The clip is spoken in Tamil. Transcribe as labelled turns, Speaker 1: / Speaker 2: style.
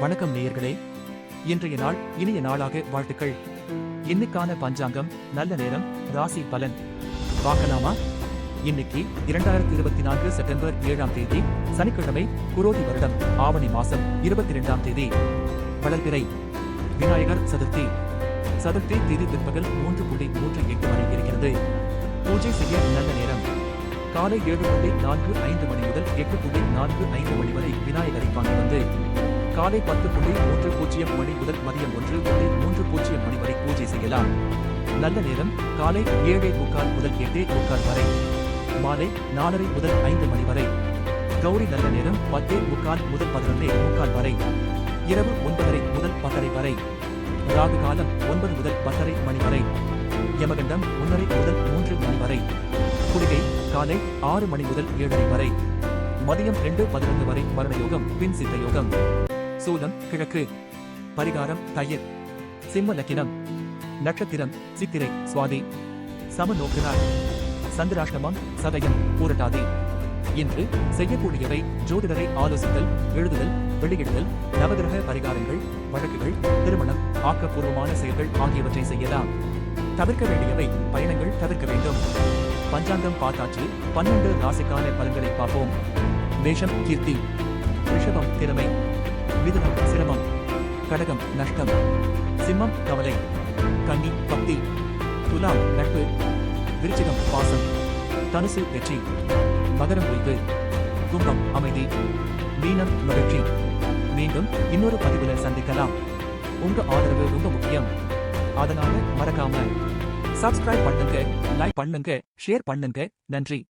Speaker 1: வணக்கம் நேயர்களே. இன்றைய நாள் இனிய நாளாக வாழ்த்துக்கள். இன்னைக்கான பஞ்சாங்கம் நல்ல நேரம் ராசி பலன். பார்க்கலாமா? இன்னைக்கு இரண்டாயிரத்தி இருபத்தி நான்கு செப்டம்பர் ஏழாம் தேதி சனிக்கிழமை குரோதி வருடம் ஆவணி மாசம் இருபத்தி இரண்டாம் தேதி. வளர்பிறை விநாயகர் சதுர்த்தி. சதுர்த்தி தேதி பிற்பகல் மூன்று புள்ளி மூன்று எட்டு மணி இருக்கிறது. பூஜை செய்ய நல்ல நேரம். காலை ஏழு புள்ளி நான்கு ஐந்து மணி முதல் எட்டு புள்ளி நான்கு ஐந்து மணி வரை விநாயகரை வாங்கி வந்து. காலை பத்து புள்ளி மூன்று பூஜ்ஜியம் மணி முதல் மதியம் ஒன்று புள்ளி மூன்று பூஜ்ஜியம் மணி வரை பூஜை செய்யலாம். நல்ல நேரம் காலை ஏழே முக்கால் முதல் எட்டே முக்கால் வரை. மாலை நாலரை முதல் ஐந்து மணி வரை. கௌரி நல்ல நேரம் பத்தே முக்கால் முதல் பதினொன்றே முக்கால் வரை. இரவு ஒன்பதரை முதல் பத்தரை வரை. ராகு காலம் ஒன்பது முதல் பத்தரை மணி வரை. யமகண்டம் ஒன்றரை முதல் மூன்று மணி வரை. குடிகை காலை ஆறு மணி முதல் ஏழரை வரை. மதியம் ரெண்டு பதினொன்று வரை மரண யோகம் பின் சித்த யோகம். சூலம் கிழக்கு. பரிகாரம் தயிர். சிம்ம லக்கினம். நட்சத்திரம் சித்திரை சுவாதி. சம நோக்கினார் சந்திராஷ்டமம் சதயம் பூரட்டாதி. இன்று செய்யக்கூடியவை ஜோதிடரை ஆலோசித்தல் எழுதுதல் வெளியிடுதல் நவகிரக பரிகாரங்கள் வழக்குகள் திருமணம் ஆக்கப்பூர்வமான செயல்கள் ஆகியவற்றை செய்யலாம். தவிர்க்க வேண்டியவை பயணங்கள் தவிர்க்க வேண்டும். பஞ்சாங்கம் பார்த்தாச்சு பன்னெண்டு ராசிக்கான பலன்களை பார்ப்போம். மேஷம் கீர்த்தி. ரிஷபம் திறமை. மிதுனம் சிரமம் கடகம் நஷ்டம் சிம்மம் கவலை கன்னி பக்தி துலாம் நட்பு விருச்சிகம் பாசம் தனுசு வெற்றி மகரம் ஓய்வு கும்பம் அமைதி மீனம் மகிழ்ச்சி. மீண்டும் இன்னொரு பதிவுல சந்திக்கலாம். உங்க ஆதரவு ரொம்ப முக்கியம். அதனால மறக்காம சப்ஸ்கிரைப் பண்ணுங்க லைக் பண்ணுங்க ஷேர் பண்ணுங்க. நன்றி.